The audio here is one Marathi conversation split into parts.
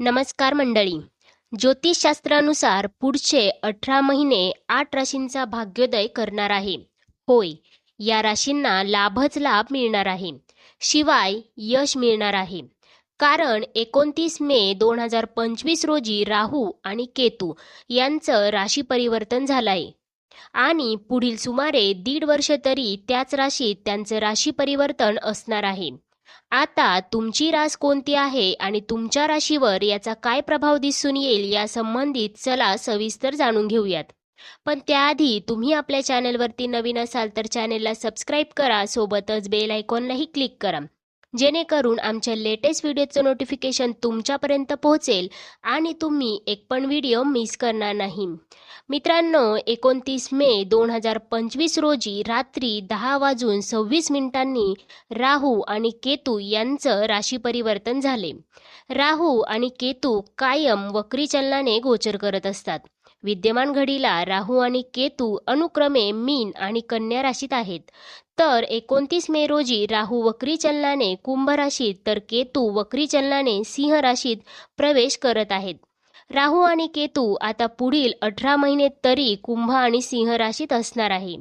नमस्कार मंडळी. ज्योतिषशास्त्रानुसार पुढचे अठरा महिने आठ राशींचा भाग्योदय करणार आहे. होय या राशींना लाभच लाभ मिळणार आहे. शिवाय यश मिळणार आहे. कारण एकोणतीस मे दोन हजार पंचवीस रोजी राहू आणि केतू यांचं राशी परिवर्तन झालं आहे आणि पुढील सुमारे दीड वर्ष तरी त्याच राशीत त्यांचं राशी परिवर्तन असणार आहे. आता तुमची रास कोणती आहे आणि तुमच्या राशीवर याचा काय प्रभाव दिसून येईल या संबंधित चला सविस्तर जाणून घेऊयात. पण त्याआधी तुम्ही आपल्या चॅनलवरती नवीन असाल तर चॅनेलला सबस्क्राईब करा सोबतच बेल आयकॉनलाही क्लिक करा. जेणेकरून आमच्या लेटेस्ट व्हिडिओचं नोटिफिकेशन तुमच्यापर्यंत पोहोचेल आणि तुम्ही एक पण व्हिडिओ मिस करणार नाही. मित्रांनो एकोणतीस मे दोन हजार पंचवीस रोजी रात्री दहा वाजून सव्वीस मिनिटांनी राहू आणि केतू यांचं राशी परिवर्तन झाले. राहू आणि केतू कायम वक्री चलनाने गोचर करत असतात. विद्यमान घडीला राहू आणि केतू अनुक्रमे मीन आणि कन्या राशीत आहेत. तर एकोणतीस मे रोजी राहू वक्री चलनाने कुंभ राशीत तर केतू वक्री चलनाने सिंह राशीत प्रवेश करत आहेत. राहू आणि केतू आता पुढील अठरा महिने तरी कुंभ आणि सिंह राशीत असणार आहे.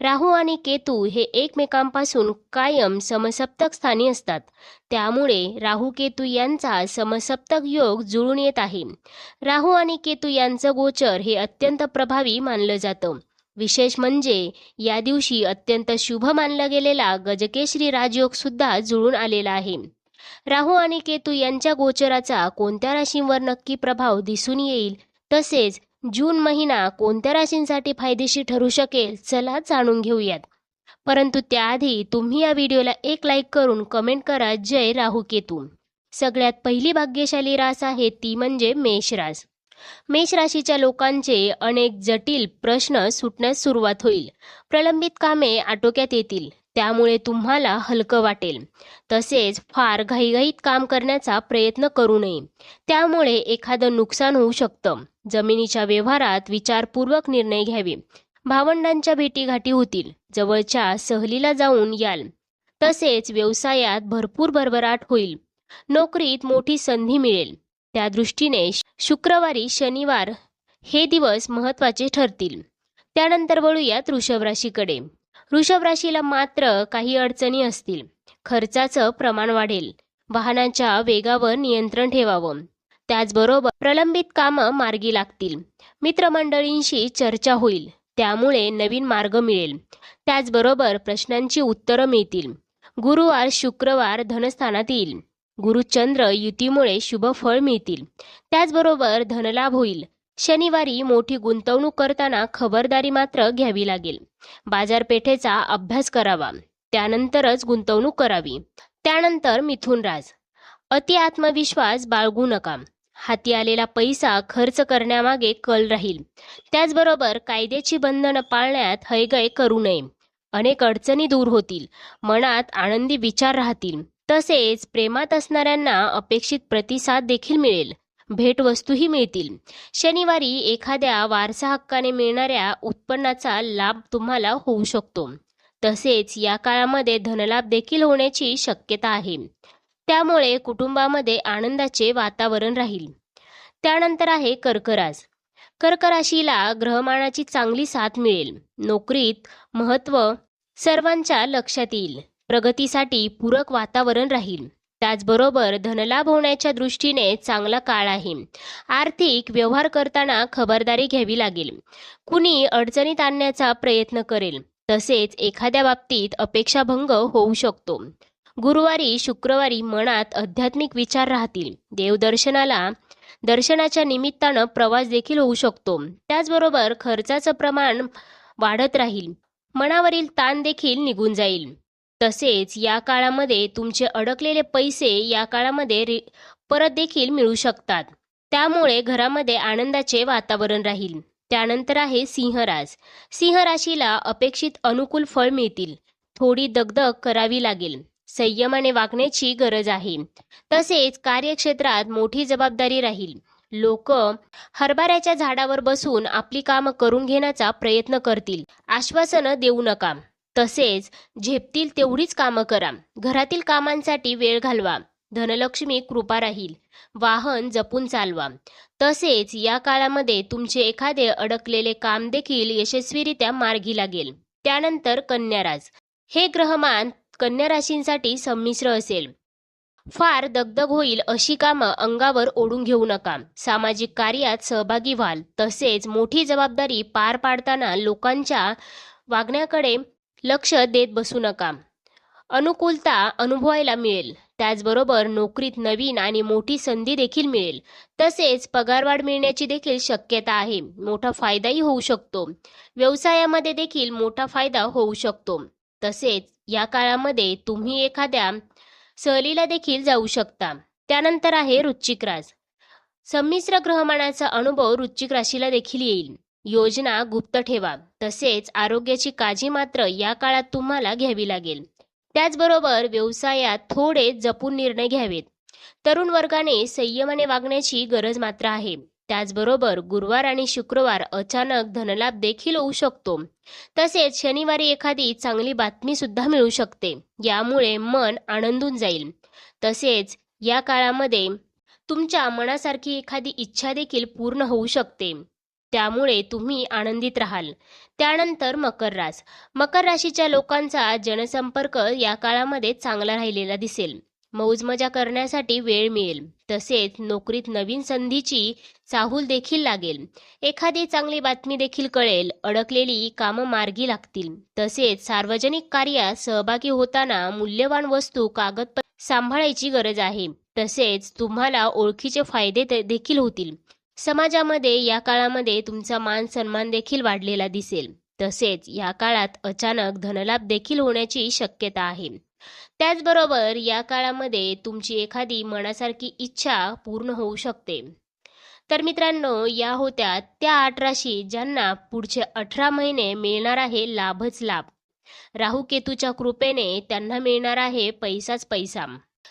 राहू आणि केतू हे एकमेकांपासून कायम समसप्तक स्थानी असतात. त्यामुळे राहू केतू यांचा समसप्तक योग जुळून येत आहे. राहू आणि केतू यांचं गोचर हे अत्यंत प्रभावी मानलं जातं. विशेष म्हणजे या दिवशी अत्यंत शुभ मानला गेलेला गजकेश्री राजयोग सुद्धा जुळून आलेला आहे. राहू आणि केतू यांच्या गोचराचा कोणत्या राशींवर नक्की प्रभाव दिसून येईल? तसेच जून महिना कोणत्या राशींसाठी फायदेशीर ठरू शकेल? चला जाणून घेऊयात. परंतु त्याआधी तुम्ही या व्हिडिओला एक लाईक करून कमेंट करा. जय राहू केतू. सगळ्यात पहिली भाग्यशाली रास आहे ती म्हणजे मेष रास. मेष राशीच्या लोकांचे अनेक जटिल प्रश्न सुटण्यास सुरुवात होईल. प्रलंबित कामे आटोक्यात येतील. त्यामुळे तुम्हाला हलकं वाटेल. तसेच फार घाईघाईत काम करण्याचा प्रयत्न करू नये. त्यामुळे एखादं नुकसान होऊ शकतं. जमिनीच्या व्यवहारात विचारपूर्वक निर्णय घ्यावे. भावंडांच्या भेटीगाठी होतील. जवळच्या सहलीला जाऊन याल. तसेच व्यवसायात भरपूर भरभराट होईल. नोकरीत मोठी संधी मिळेल. त्या दृष्टीने शुक्रवारी शनिवार हे दिवस महत्त्वाचे ठरतील. त्यानंतर वळूयात वृषभ राशीकडे. वृषभ राशीला मात्र काही अडचणी असतील. खर्चाचं प्रमाण वाढेल. वाहनांच्या वेगावर नियंत्रण ठेवावं. त्याचबरोबर प्रलंबित कामं मार्गी लागतील. मित्रमंडळींशी चर्चा होईल. त्यामुळे नवीन मार्ग मिळेल. त्याचबरोबर प्रश्नांची उत्तरं मिळतील. गुरुवार शुक्रवार धनस्थानात येईल. गुरुचंद्र युतीमुळे शुभ फळ मिळतील. त्याचबरोबर धनलाभ होईल. शनिवारी मोठी गुंतवणूक करताना खबरदारी मात्र घ्यावी लागेल. बाजारपेठेचा अभ्यास करावा. त्यानंतरच गुंतवणूक करावी. त्यानंतर मिथुन राज. अति आत्मविश्वास बाळगू नका. हाती आलेला पैसा खर्च करण्यामागे कल राहील. त्याचबरोबर कायद्याची बंधनं पाळण्यात हयगय करू नये. अनेक अडचणी दूर होतील. मनात आनंदी विचार राहतील. तसेच प्रेमात असणाऱ्यांना अपेक्षित प्रतिसाद देखील मिळेल. भेटवस्तूही मिळतील. शनिवारी एखाद्या वारसा हक्काने मिळणाऱ्या उत्पन्नाचा लाभ तुम्हाला होऊ शकतो. तसेच या काळामध्ये धनलाभ देखील होण्याची शक्यता आहे. त्यामुळे कुटुंबामध्ये आनंदाचे वातावरण राहील. त्यानंतर आहे कर्कराज. कर्क राशीला ग्रहमानाची चांगली साथ मिळेल. नोकरीत महत्त्व सर्वांच्या लक्षात येईल. प्रगतीसाठी पूरक वातावरण राहील. त्याचबरोबर धनलाभ होण्याच्या दृष्टीने चांगला काळ आहे. आर्थिक व्यवहार करताना खबरदारी घ्यावी लागेल. कुणी अडचणीत आणण्याचा प्रयत्न करेल. तसेच एखाद्या बाबतीत अपेक्षाभंग होऊ शकतो. गुरुवारी शुक्रवारी मनात आध्यात्मिक विचार राहतील. देवदर्शनाला दर्शनाच्या निमित्तानं प्रवास देखील होऊ शकतो. त्याचबरोबर खर्चाचं प्रमाण वाढत राहील. मनावरील ताण देखील निघून जाईल. तसेच या काळामध्ये तुमचे अडकलेले पैसे या काळामध्ये रि परत देखील मिळू शकतात. त्यामुळे घरामध्ये आनंदाचे वातावरण राहील. त्यानंतर आहे सिंहराज. सिंहराशीला अपेक्षित अनुकूल फळ मिळतील. थोडी दगदग करावी लागेल. संयमाने वागण्याची गरज आहे. तसेच कार्यक्षेत्रात मोठी जबाबदारी राहील. लोक हरभऱ्याच्या झाडावर बसून आपली कामं करून घेण्याचा प्रयत्न करतील. आश्वासनं देऊ नका. तसेच झेपतील तेवढीच कामं करा. घरातील कामांसाठी वेळ घालवा. धनलक्ष्मी कृपा राहील. वाहन जपून चालवा. तसेच या काळामध्ये तुमचे एखादे अडकलेले काम देखील यशस्वीरित्या मार्गी लागेल. त्यानंतर कन्याराज. हे ग्रहमान कन्या राशींसाठी संमिश्र असेल. फार दगदग होईल अशी कामं अंगावर ओढून घेऊ नका. सामाजिक कार्यात सहभागी व्हाल. तसेच मोठी जबाबदारी पार पाडताना लोकांच्या वागण्याकडे लक्ष देत बसू नका. अनुकूलता अनुभवायला मिळेल. त्याचबरोबर नोकरीत नवीन आणि मोठी संधी देखील मिळेल. तसेच पगारवाढ मिळण्याची देखील शक्यता आहे. मोठा फायदाही होऊ शकतो. व्यवसायामध्ये देखील मोठा फायदा होऊ शकतो. तसेच या काळामध्ये तुम्ही एखाद्या सहलीला देखील जाऊ शकता. त्यानंतर आहे वृश्चिक रास संमिश्र ग्रहमानाचा अनुभव वृश्चिक राशीला देखील येईल. योजना गुप्त ठेवा. तसेच आरोग्याची काळजी मात्र या काळात तुम्हाला घ्यावी लागेल. त्याचबरोबर व्यवसायात थोडे जपून निर्णय घ्यावेत. तरुण वर्गाने संयमाने वागण्याची गरज मात्र आहे. त्याचबरोबर गुरुवार आणि शुक्रवार अचानक धनलाभ देखील होऊ शकतो. तसेच शनिवारी एखादी चांगली बातमी सुद्धा मिळू शकते. यामुळे मन आनंदून जाईल. तसेच या काळामध्ये तुमच्या मनासारखी एखादी इच्छा देखील पूर्ण होऊ शकते. त्यामुळे तुम्ही आनंदित राहाल. त्यानंतर मकर रास. मकर राशीच्या लोकांचा जनसंपर्क या काळामध्ये चांगला राहिलेला दिसेल. मौज मजा करण्यासाठी वेळ मिळेल. तसेच नोकरीत नवीन संधीची चाहूल देखील लागेल. एखादी चांगली बातमी देखील कळेल. अडकलेली कामं मार्गी लागतील. तसेच सार्वजनिक कार्यात सहभागी होताना मूल्यवान वस्तू कागदपत्र सांभाळायची गरज आहे. तसेच तुम्हाला ओळखीचे फायदे देखील होतील. समाजामध्ये या काळामध्ये तुमचा मान सन्मान देखील वाढलेला दिसेल. तसेच या काळात अचानक धनलाभ देखील होण्याची शक्यता आहे. त्याचबरोबर या काळामध्ये तुमची एखादी मनासारखी इच्छा पूर्ण होऊ शकते. तर मित्रांनो या होत्या त्या आठ राशी ज्यांना पुढचे अठरा महिने मिळणार आहे लाभच लाभ. राहू केतूच्या कृपेने त्यांना मिळणार आहे पैसाच पैसा.